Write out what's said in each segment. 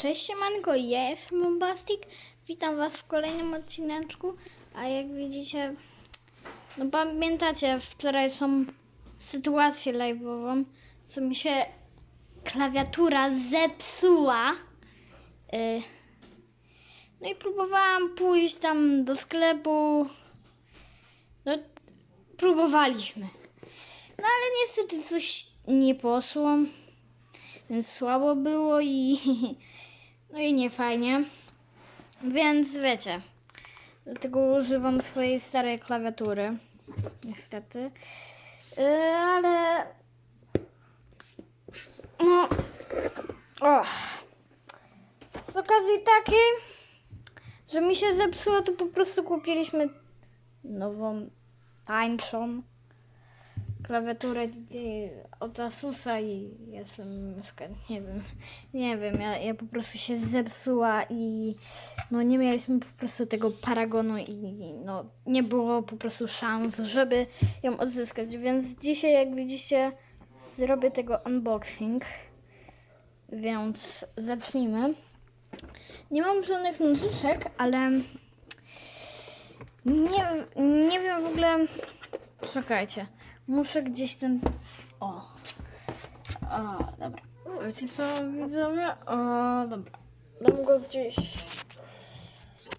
Cześć siemanko, ja jestem Bombastic. Witam was w kolejnym odcineczku. A jak widzicie, no pamiętacie wczorajszą sytuację live'ową, co mi się klawiatura zepsuła. Y, No i próbowałam pójść tam do sklepu. No, próbowaliśmy. No ale niestety coś nie poszło. Więc słabo było i no i nie fajnie. Więc wiecie, dlatego używam swojej starej klawiatury. Niestety. Yy, ale no o, z okazji takiej, że mi się zepsuło, to po prostu kupiliśmy nową, tańszą klawiaturę od Asusa i jeszcze myszkę, nie wiem, nie wiem, ja, ja po prostu się zepsuła i no nie mieliśmy po prostu tego paragonu i no nie było po prostu szans, żeby ją odzyskać, więc dzisiaj jak widzicie zrobię tego unboxing, więc zacznijmy. Nie mam żadnych nożyczek, ale nie, nie wiem w ogóle. Czekajcie. Muszę gdzieś ten. O. O, dobra. Wiecie co, widzowie? O, dobra. Dam go gdzieś.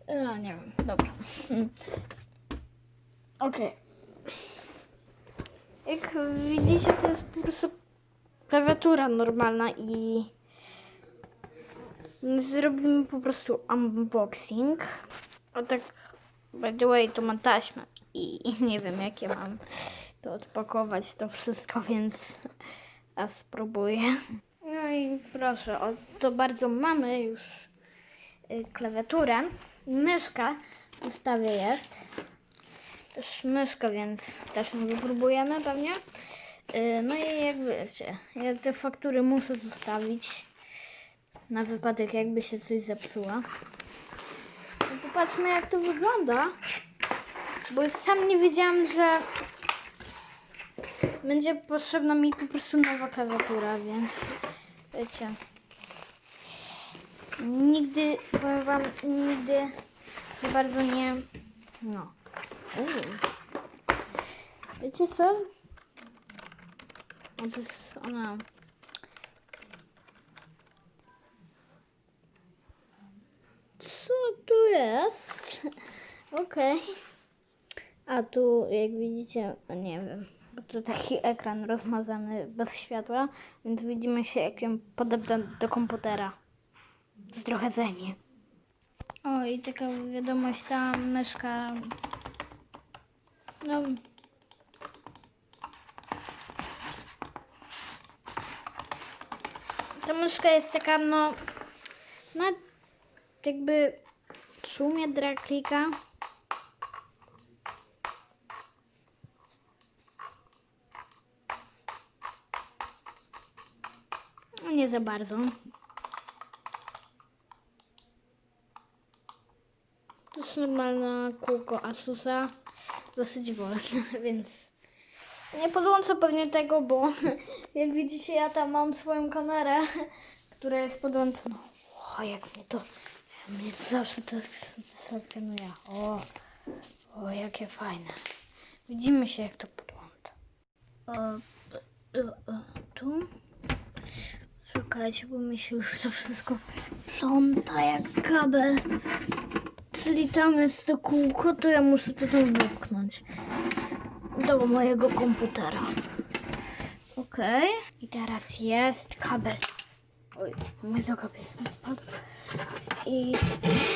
A, nie wiem. Dobra. Okej. Jak widzicie, to jest po prostu klawiatura normalna i zrobimy po prostu unboxing. O tak, by the way, to ma taśmę i nie wiem, jakie mam to odpakować to wszystko, więc a spróbuję. No i proszę, o, to bardzo mamy już y, klawiaturę. Myszka w zestawie jest. Też myszka, więc też ją wypróbujemy pewnie. Y, No i jak wiecie, ja te faktury muszę zostawić na wypadek jakby się coś zepsuła. No popatrzmy jak to wygląda. Bo sam nie wiedziałam, że będzie potrzebna mi po prostu nowa klawiatura, więc wiecie. Nigdy, powiem wam, nigdy za bardzo nie. No. Uuu. Wiecie co? O, to jest ona. Co tu jest? Okej. A tu, jak widzicie, no nie wiem, to taki ekran rozmazany bez światła, więc widzimy się, ją podepnę do komputera. To trochę zajmie. O, i taka wiadomość, ta myszka... No... Ta myszka jest taka, no... No, jakby... Szumie drag klika. No nie za bardzo. To jest normalne kółko Asusa. Dosyć wolne, więc nie podłączę pewnie tego, bo jak widzicie ja tam mam swoją kamerę, która jest podłączona. O, jak mnie to, mnie to zawsze to satysfakcjonuje. O, o, jakie fajne. Widzimy się jak to podłączę. O, o, o, tu. Szukajcie, bo mi się już to wszystko pląta jak kabel. Czyli tam jest to kółko, to ja muszę to tam wypchnąć do mojego komputera. Okej. I teraz jest kabel. Oj, mój to kabel spadł. I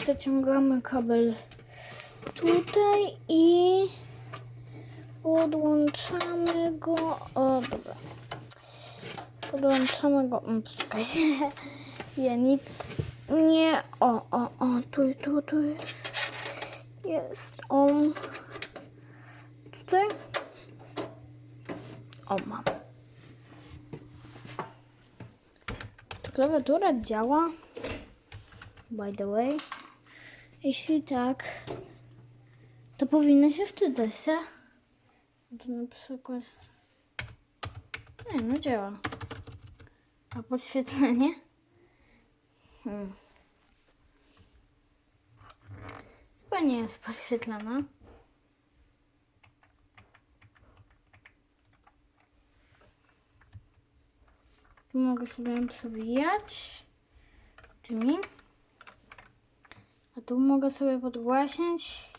zaciągamy kabel tutaj i podłączamy go. O, dobra. Podłączamy go. Mm, Czekajcie. Ja nic nie. O, o, o, tu, tu, tu jest. Jest on. Tutaj. O, mam. Ta klawiatura działa. By the way. Jeśli tak, to powinno się wczytać, se? To na przykład. Nie, no działa. A podświetlenie? Hmm. Chyba nie jest podświetlana. Tu mogę sobie ją przewijać tymi. A tu mogę sobie podgłaśniać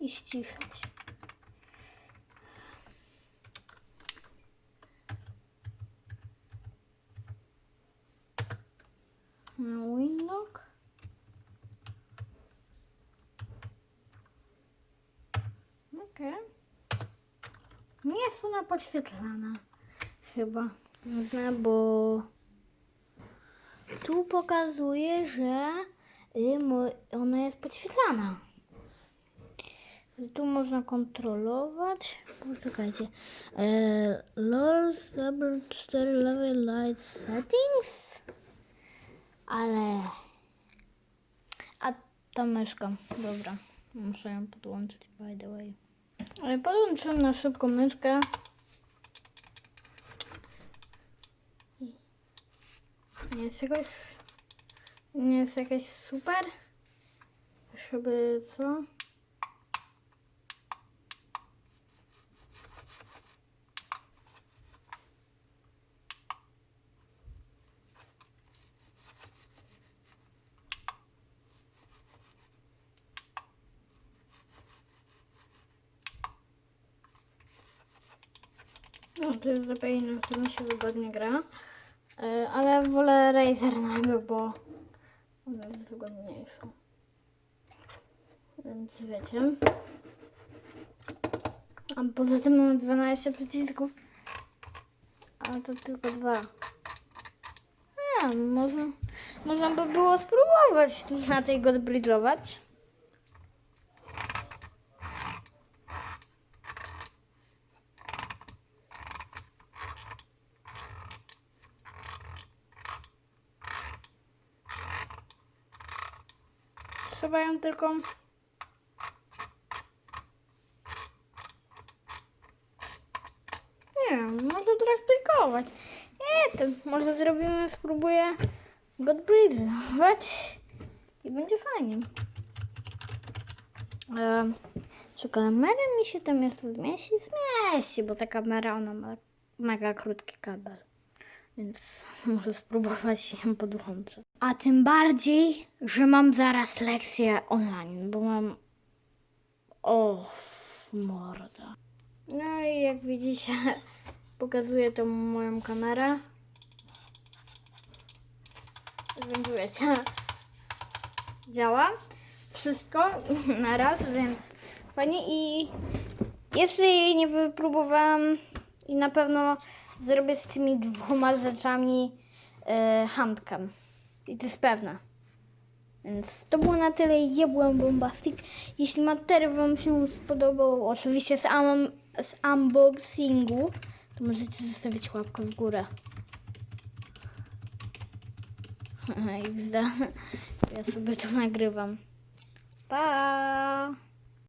i ściszać. Na Winlock. Okej. Nie jest ona podświetlana. Chyba. Zna, bo tu pokazuje, że y, ona jest podświetlana. Tu można kontrolować. Poczekajcie. E, LOL Cyber 4 Level Light Settings. Ale. A ta myszka. Dobra. Muszę ją podłączyć, by the way. Podłączyłem na szybko myszkę. Nie jest jakoś. Nie jest jakaś super. Żeby co? No, to jest zupełnie na którym się wygodnie gra. E, Ale wolę Razernego, bo on jest wygodniejszy. Więc wiecie. A poza tym mam 12 przycisków. Ale to tylko dwa. A, może, można by było spróbować na tej godbridge'ować. Trzeba ją tylko. Nie wiem, może praktykować. Nie, to może zrobimy, spróbuję Godbridge'ować i będzie fajnie. Um, czy kamera mi się tam jeszcze zmieści? Zmieści, bo ta kamera ona ma mega krótki kabel. Więc muszę spróbować ją podłączyć. A tym bardziej, że mam zaraz lekcję online, bo mam. O, morda. No i jak widzicie, pokazuję tą moją kamerę. Więc wiecie, działa wszystko na raz, więc fajnie. I jeszcze jej nie wypróbowałam i na pewno zrobię z tymi dwoma rzeczami e, handkę. I to jest pewne. Więc to było na tyle. Ja byłem Bombastic. Jeśli materiał Wam się spodobał, oczywiście z, um, z unboxingu, to możecie zostawić łapkę w górę. XD. Ja sobie to nagrywam. Pa!